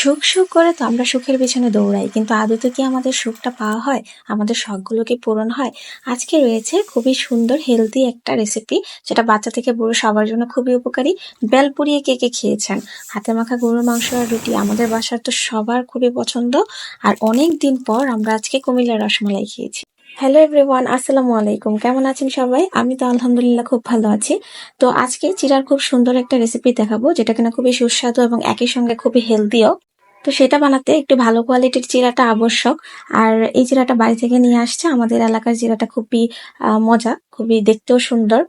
সুখ সুখ করে তো আমরা সুখের পিছনে দৌড়াই, কিন্তু আদতে কি আমাদের সুখটা পাওয়া হয়? আমাদের শখগুলো কি পূরণ হয়? আজকে রয়েছে খুবই সুন্দর হেলদি একটা রেসিপি যেটা বাচ্চা থেকে বুড়ো সবার জন্য খুবই উপকারী। বেল পুড়িয়ে কে কে খেয়েছেন? হাতে মাখা গরুর মাংস আর রুটি আমাদের বাসার তো সবার খুবই পছন্দ, আর অনেক দিন পর আমরা আজকে কুমিল্লার রসমালাই খেয়েছি। হ্যালো এভরিওয়ান আসসালামু আলাইকুম কেমন আছেন সবাই? আমি তো আলহামদুলিল্লাহ খুব ভালো আছি। তো আজকে চিরার খুব সুন্দর একটা রেসিপি দেখাবো, যেটা কিনা খুবই সুস্বাদু এবং একই সঙ্গে খুবই হেলদিও তো সেটা বানাতে একটু ভালো কোয়ালিটির চিরাটা আবশ্যক। আর এই চিরাটা বাড়ি থেকে নিয়ে আসছে আমাদের এলাকার চিরাটা খুবই মজা, খুবই দেখতেও সুন্দর।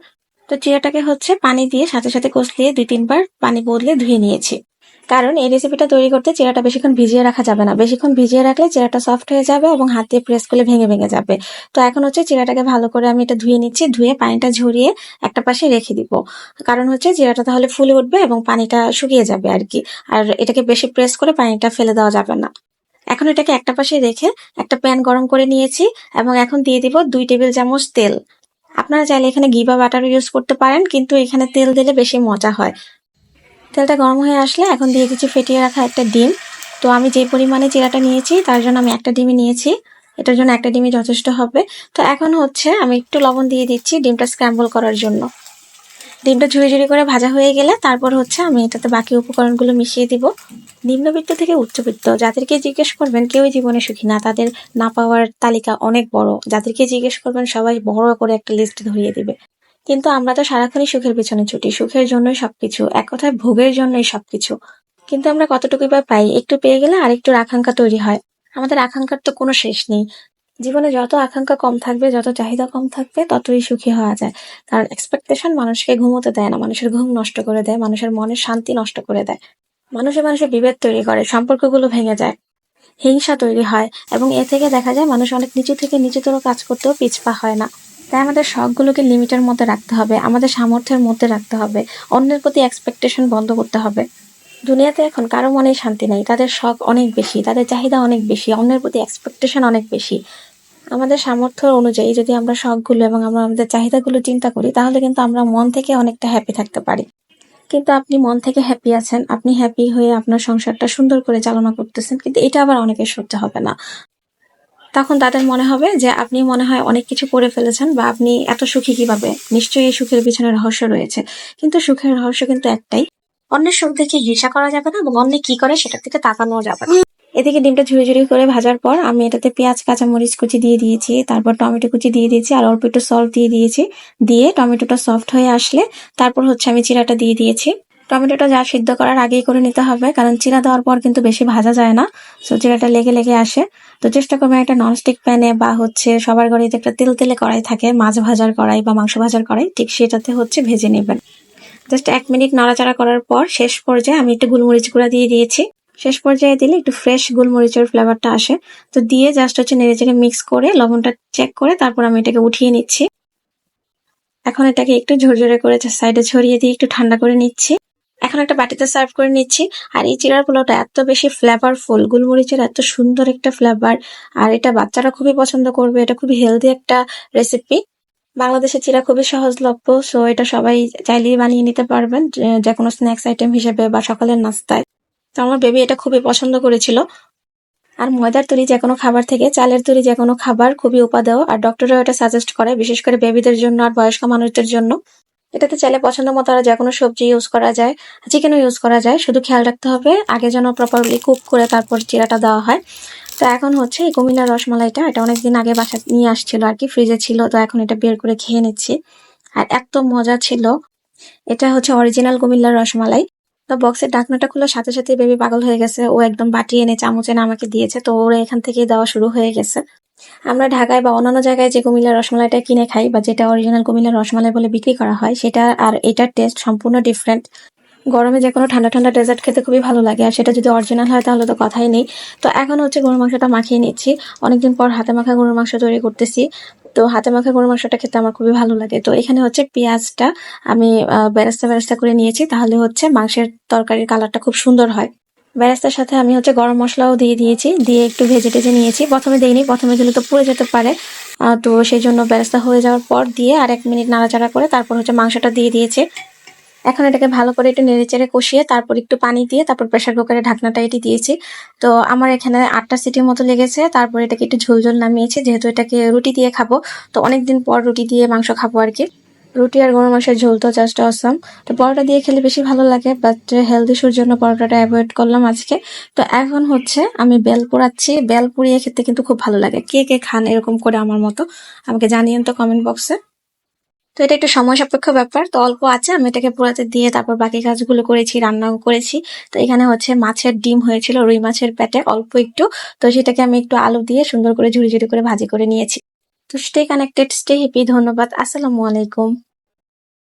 তো চিরাটাকে হচ্ছে পানি দিয়ে সাথে সাথে কষলিয়ে দুই তিনবার পানি বদলে ধুয়ে নিয়েছি। কারণ এই রেসিপিটা তৈরি করতে চিরাটা বেশিক্ষণ ভিজিয়ে রাখা যাবে না। বেশিক্ষণ ভিজিয়ে রাখলে চিরাটা সফট হয়ে যাবে এবং হাত দিয়ে প্রেস করলে ভেঙে ভেঙে যাবে। তো এখন হচ্ছে চিরাটাকে ভালো করে আমি এটা ধুয়ে নিচ্ছি, ধুয়ে পানিটা ঝরিয়ে একটা পাশে রেখে দিব। কারণ হচ্ছে জিরাটা তাহলে ফুলে উঠবে এবং পানিটা শুকিয়ে যাবে আর কি আর এটাকে বেশি প্রেস করে পানিটা ফেলে দেওয়া যাবে না। এখন এটাকে একটা পাশে রেখে একটা প্যান গরম করে নিয়েছি এবং এখন দিয়ে দিব দুই টেবিল চামচ তেল। আপনারা চাইলে এখানে ঘি বা বাটার ইউজ করতে পারেন, কিন্তু এখানে তেল দিলে বেশি মজা হয়। তেলটা গরম হয়ে আসলে এখন দিয়ে দিচ্ছি ফেটিয়ে রাখা একটা ডিম। তো আমি যে পরিমাণে চিরাটা নিয়েছি, তার জন্য আমি একটা ডিমই নিয়েছি। এটার জন্য একটা ডিমই যথেষ্ট হবে। তো এখন হচ্ছে আমি একটু লবণ দিয়ে দিচ্ছি ডিমটা স্ক্র্যাম্বল করার জন্য। ডিমটা ঝুড়ি ঝুড়ি করে ভাজা হয়ে গেলে তারপর হচ্ছে আমি এটাতে বাকি উপকরণগুলো মিশিয়ে দিব। নিম্নবিত্ত থেকে উচ্চবিত্ত, যাদেরকে জিজ্ঞেস করবেন কেউই জীবনে সুখী না, তাদের না পাওয়ার তালিকা অনেক বড়। যাদেরকে জিজ্ঞেস করবেন সবাই বড় করে একটা লিস্ট ধরিয়ে দিবে। কিন্তু আমরা তো সারাক্ষণই সুখের পিছনে ছুটি। সুখের জন্যই সবকিছু, এক কথায় ভোগের জন্যই সবকিছু। কিন্তু আমরা কতটুকুই বা পাই, একটু পেয়ে গেলে আরেকটু আকাঙ্ক্ষা তৈরি হয়। আমাদের আকাঙ্ক্ষার তো কোনো শেষ নেই। জীবনে যত আকাঙ্ক্ষা কম থাকবে, যত চাহিদা কম থাকবে, ততই সুখী হওয়া যায়। কারণ এক্সপেকটেশন মানুষকে ঘুমোতে দেয় না, মানুষের ঘুম নষ্ট করে দেয়, মানুষের মনের শান্তি নষ্ট করে দেয়। মানুষে মানুষের বিভেদ তৈরি করে, সম্পর্কগুলো ভেঙে যায়, হিংসা তৈরি হয়, এবং এ থেকে দেখা যায় মানুষ অনেক নিচু থেকে নিচুতর কাজ করতেও পিছপা হয় না। তাই আমাদের শখগুলোকে লিমিটের মধ্যে রাখতে হবে, আমাদের সামর্থ্যের মধ্যে রাখতে হবে, অন্যের প্রতি এক্সপেকটেশন বন্ধ করতে হবে। দুনিয়াতে এখন কারও মনে শান্তি নেই, তাদের শখ অনেক বেশি, তাদের চাহিদা অনেক বেশি, অন্যের প্রতি এক্সপেকটেশন অনেক বেশি। আমাদের সামর্থ্য অনুযায়ী যদি আমরা শখগুলো এবং আমরা আমাদের চাহিদাগুলো চিন্তা করি, তাহলে কিন্তু আমরা মন থেকে অনেকটা হ্যাপি থাকতে পারি। কিন্তু আপনি মন থেকে হ্যাপি আছেন, আপনি হ্যাপি হয়ে আপনার সংসারটা সুন্দর করে চালনা করতেছেন, কিন্তু এটা আবার অনেকের সহ্য হবে না। তখন তাদের মনে হবে যে আপনি মনে হয় অনেক কিছু করে ফেলেছেন বা আপনি এত সুখী কীভাবে? নিশ্চয়ই সুখের পিছনে রহস্য রয়েছে। কিন্তু সুখের রহস্য কিন্তু একটাই। অন্যের সুখ দেখে হিংসা করা যাবে না এবং অন্য কি করে সেটার দিকে তাকানো যাবে না। এদিকে ডিমটা ঝুড়ি ঝুড়ি করে ভাজার পর আমি এটাতে পেঁয়াজ, কাঁচামরিচ কুচি দিয়ে দিয়েছি, তারপর টমেটো কুচি দিয়ে দিয়েছি আর অল্প একটু সল্ট দিয়ে দিয়েছি। দিয়ে টমেটোটা সফট হয়ে আসলে তারপর হচ্ছে আমি চিরাটা দিয়ে দিয়েছি। টমেটোটা যা সিদ্ধ করার আগেই করে নিতে হবে, কারণ চিরা দেওয়ার পর কিন্তু বেশি ভাজা যায় না। সো চিরাটা লেগে লেগে আসে। তো চেষ্টা করবেন একটা ননস্টিক প্যানে বা হচ্ছে সবার ঘরে একটা তেল তেলে কড়াই থাকে, মাছ ভাজার কড়াই বা মাংস ভাজার কড়াই, ঠিক সেটাতে হচ্ছে ভেজে নেবেন। জাস্ট এক মিনিট নাড়াচাড়া করার পর শেষ পর্যায়ে আমি একটু গোলমরিচ গুঁড়া দিয়ে দিয়েছি। শেষ পর্যায়ে দিলে একটু ফ্রেশ গোলমরিচের ফ্লেভারটা আসে। তো দিয়ে জাস্ট হচ্ছে নেড়ে চেড়ে মিক্স করে, লবণটা চেক করে তারপর আমি এটাকে উঠিয়ে নিচ্ছি। এখন এটাকে একটু ঝরঝরে করে সাইডে ছড়িয়ে দিয়ে একটু ঠান্ডা করে নিচ্ছি। এখন একটা বাটিতে সার্ভ করে নিচ্ছি। আর এই চিরার পোলাওটা এত বেশি ফ্লেভারফুল গোলমরিচের এত সুন্দর একটা ফ্লেভার আর এটা বাচ্চারা খুবই পছন্দ করবে। এটা খুবই হেলদি একটা রেসিপি বাংলাদেশের চিরা খুবই সহজলভ্য সো এটা সবাই চাইলেই বানিয়ে নিতে পারবেন, যে- কোনো স্ন্যাক্স আইটেম হিসেবে বা সকালের নাস্তায়। তো আমার বেবি এটা খুবই পছন্দ করেছিল। আর ময়দার তৈরি যে কোনো খাবার থেকে চালের তৈরি যে কোনো খাবার খুবই উপাদেয়, আর ডক্টররাও এটা সাজেস্ট করে, বিশেষ করে বেবিদের জন্য আর বয়স্ক মানুষদের জন্য। এটাতে চাইলে পছন্দ মতো আর যে কোনো সবজি ইউজ করা যায়। চিকেনও ইউজ করা যায়। শুধু খেয়াল রাখতে হবে, আগে যেন প্রপারলি কুক করে তারপর চিরাটা দেওয়া হয়। তো এখন হচ্ছে এই কুমিল্লার রসমালাইটা, এটা অনেকদিন আগে বাসা নিয়ে আসছিল আর কি ফ্রিজে ছিল। তো এখন এটা বের করে খেয়ে নিচ্ছি। আর এত মজা ছিল। এটা হচ্ছে অরিজিনাল কুমিল্লার রসমালাই। তো বক্সের ডাকনাটা খোলার সাথে সাথে বেবি পাগল হয়ে গেছে। ও একদম বাটি এনে চামচ এনে আমাকে দিয়েছে। তো ওরা এখান থেকে দেওয়া শুরু হয়ে গেছে। আমরা ঢাকায় বা অন্যান্য জায়গায় যে কুমিল্লার রসমালাইটা কিনে খাই বা যেটা অরিজিনাল কুমিল্লার রসমালাই বলে বিক্রি করা হয়, সেটা আর এটার টেস্ট সম্পূর্ণ ডিফারেন্ট গরমে যে কোনো ঠান্ডা ঠান্ডা ডেজার্ট খেতে খুবই ভালো লাগে, আর সেটা যদি অরিজিনাল হয় তাহলে তো কথাই নেই। তো এখন হচ্ছে গরুর মাংসটা মাখিয়ে নিচ্ছি। অনেকদিন পর হাতে মাখা গরুর মাংস তৈরি করতেছি। তো হাতে মাখা গরুর মাংসটা খেতে আমার খুবই ভালো লাগে। তো এখানে হচ্ছে পেঁয়াজটা আমি বেরেস্তা বেরেস্তা করে নিয়েছি। তাহলে হচ্ছে মাংসের তরকারির কালারটা খুব সুন্দর হয়। বেরেস্তার সাথে আমি হচ্ছে গরম মশলাও দিয়ে দিয়েছি, দিয়ে একটু ভেজে টেজে নিয়েছি। প্রথমে দিইনি, প্রথমে দিলে তো পুড়ে যেতে পারে। তো সেই জন্য বেরেস্তা হয়ে যাওয়ার পর দিয়ে আর এক মিনিট নাড়াচাড়া করে তারপর হচ্ছে মাংসটা দিয়ে দিয়েছি। এখন এটাকে ভালো করে একটু নেড়েচেড়ে কষিয়ে তারপর একটু পানি দিয়ে তারপর প্রেশার কুকারে ঢাকনাটা এটি দিয়েছি। তো আমার এখানে আটটা সিটির মতো লেগেছে, তারপর এটাকে একটু ঝোল ঝোল নামিয়েছি, যেহেতু এটাকে রুটি দিয়ে খাব। তো অনেকদিন পর রুটি দিয়ে মাংস খাব আর কি। রুটি আর গরম মাংসের ঝোল তো জাস্ট অসম তো পরোটা দিয়ে খেলে বেশি ভালো লাগে বাট হেলদি ইস্যুর জন্য পরোটাটা অ্যাভয়েড করলাম আজকে। তো এখন হচ্ছে আমি বেল পোড়াচ্ছি। বেল পুড়িয়ে খেতে কিন্তু খুব ভালো লাগে। কে কে খান এরকম করে আমার মতো, আমাকে জানিয়েন তো কমেন্ট বক্সে তো এটা একটু সময় সাপেক্ষ ব্যাপার। তো অল্প আছে, আমি এটাকে পোড়াতে দিয়ে তারপর বাকি কাজগুলো করেছি, রান্নাও করেছি। তো এখানে হচ্ছে মাছের ডিম হয়েছিল, রুই মাছের পেটে অল্প একটু। তো সেটাকে আমি একটু আলু দিয়ে সুন্দর করে ঝুড়ি ঝুড়ি করে ভাজি করে নিয়েছি। তো স্টে কানেক্টেড স্টে হ্যাপি ধন্যবাদ আসসালামু আলাইকুম।